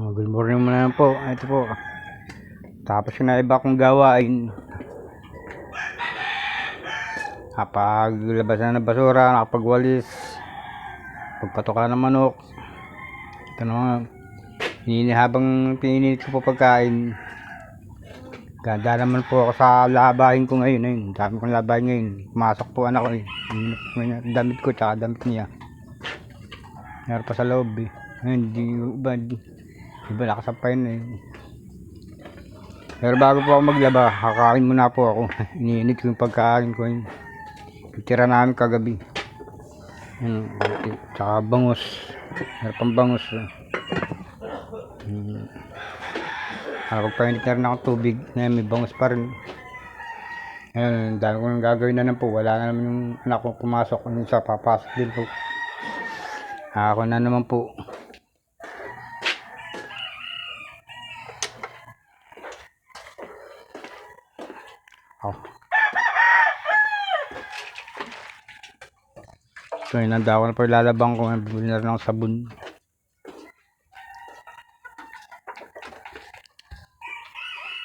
Oh, good morning muna po. Ito po. Tapos yung naiba kong gawain. Nakapaglabas na ng basura, nakapagwalis. Pagpatoka ng manok. Ito naman. Hinini habang pininit ko po pagkain. Ganda naman po ako sa labahin ko ngayon. Ayun, dami kong labahin ngayon. Pumasok po anak ko eh. Damit ko tsaka damit niya. Meron pa sa loob eh. Ayun, di iba, di, iba nakasampay na eh. Pero bago po ako maglaba, kakain muna po ako. Iniinit yung pagkain ko yun. Namin kagabi. Ayun, tsaka bangus. Meron pang bangus. eh. Hmm. Nakapagpainit na rin akong tubig. Ngayon may bangus pa rin. Ayun, dami ko nang gagawin na naman po. Wala na naman yung anak ko pumasok. Yung isa papasok din po. Ako na naman po. Oh. So, inanda ko na po ilalabang ko. Bibili na rin sabon.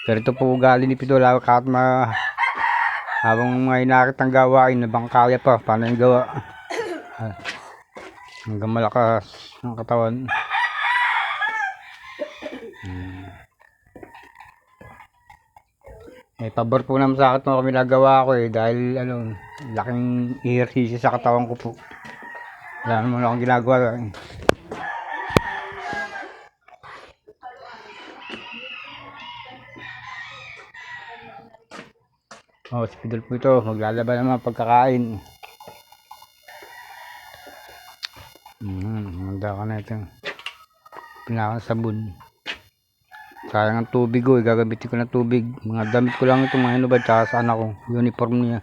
Pero ito po ugali ni Pidola kahit ma habang may nakitang gawain na bang kaya pa paano yung gawa Ah, hanggang malakas ang katawan eh pabor po naman sa akin kami nagawa ko eh dahil ano laking ehersisyo sa katawan ko po wala naman akong ginagawa eh. Oh, Pidol po ito. Maglalaba naman pagkakain. Hmm, handa ka na ito. Pinaka sabon. Sayang ang tubig ko. Eh. Gagamitin ko ng tubig. Mga damit ko lang ito. Mga inubad. Tsaka sa anak ko. Uniform niya.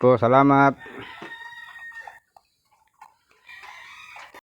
Po, salamat.